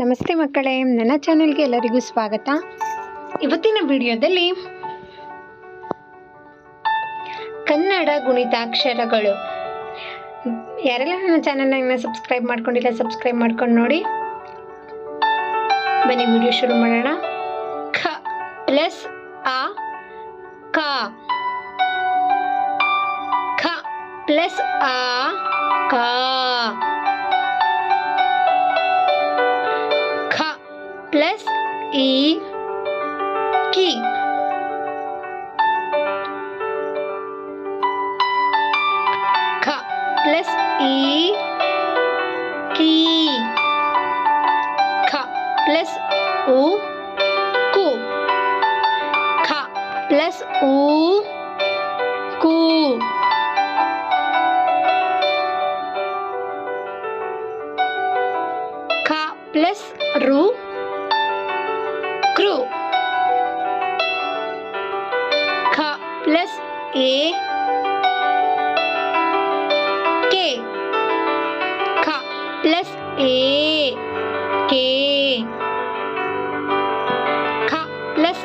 ನಮಸ್ತೆ ಮಕ್ಕಳೇ, ನನ್ನ ಚಾನೆಲ್ಗೆ ಎಲ್ಲರಿಗೂ ಸ್ವಾಗತ. ಇವತ್ತಿನ ವಿಡಿಯೋದಲ್ಲಿ ಕನ್ನಡ ಗುಣಿತಾಕ್ಷರಗಳು. ಯಾರೆಲ್ಲ ನನ್ನ ಚಾನೆಲ್ನ ಇನ್ನೂ ಸಬ್ಸ್ಕ್ರೈಬ್ ಮಾಡ್ಕೊಂಡಿಲ್ಲ, ಸಬ್ಸ್ಕ್ರೈಬ್ ಮಾಡ್ಕೊಂಡು ನೋಡಿ. ಬನ್ನಿ, ವಿಡಿಯೋ ಶುರು ಮಾಡೋಣ. ಖ ಪ್ಲಸ್ ಆ, ಕ. ಖ ಪ್ಲಸ್ ಆ, ಕ. ಪ್ಲಸ್ ಈ ಕಿ ಖ ಪ್ಲಸ್ ಈ ಕಿ ಖ ಪ್ಲಸ್ ಉ ಕು ಖ ಪ್ಲಸ್ ಉ ಕು ಖ ಪ್ಲಸ್ ಪ್ಲಸ್ ಎ ಕೆ ಖ ಪ್ಲಸ್ ಎ ಕೆ ಖ ಪ್ಲಸ್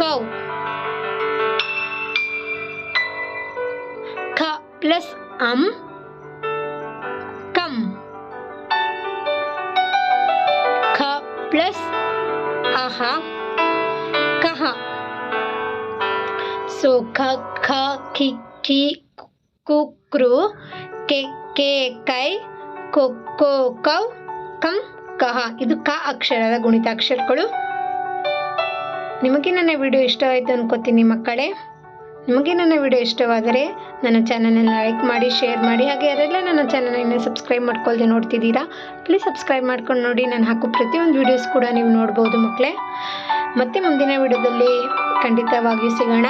ಕೌ ಖ ಪ್ಲಸ್ ಅಂ ಕಂ ಕ ಪ್ಲಸ್ ಅಹ ಕಹ ಸೊ ಕ ಖ ಕಿ ಖಿ ಕುಕ್ರು ಕೆ ಕೆ ಕೈ ಕೊ ಕೋ ಕೌ ಕಂ ಕಹ ಇದು ಕ ಅಕ್ಷರದ ಗುಣಿತಾಕ್ಷರಗಳು ನಿಮಗೆ ನನ್ನ ವಿಡಿಯೋ ಇಷ್ಟವಾಯಿತು ಅನ್ಕೋತೀನಿ ಮಕ್ಕಳೇ. ನಿಮಗೆ ನನ್ನ ವಿಡಿಯೋ ಇಷ್ಟವಾದರೆ ನನ್ನ ಚಾನಲನ್ನು ಲೈಕ್ ಮಾಡಿ, ಶೇರ್ ಮಾಡಿ, ಹಾಗೆ ಯಾರೆಲ್ಲ ನನ್ನ ಚಾನಲ್ ಇನ್ನೂ ಸಬ್ಸ್ಕ್ರೈಬ್ ಮಾಡ್ಕೊಳ್ದೆ ನೋಡ್ತಿದ್ದೀರಾ, ಪ್ಲೀಸ್ ಸಬ್ಸ್ಕ್ರೈಬ್ ಮಾಡ್ಕೊಂಡು ನೋಡಿ. ನಾನು ಹಾಕೋ ಪ್ರತಿಯೊಂದು ವೀಡಿಯೋಸ್ ಕೂಡ ನೀವು ನೋಡ್ಬೋದು ಮಕ್ಕಳೇ. ಮತ್ತೆ ಮುಂದಿನ ವಿಡಿಯೋದಲ್ಲಿ ಖಂಡಿತವಾಗಿಯೂ ಸಿಗೋಣ.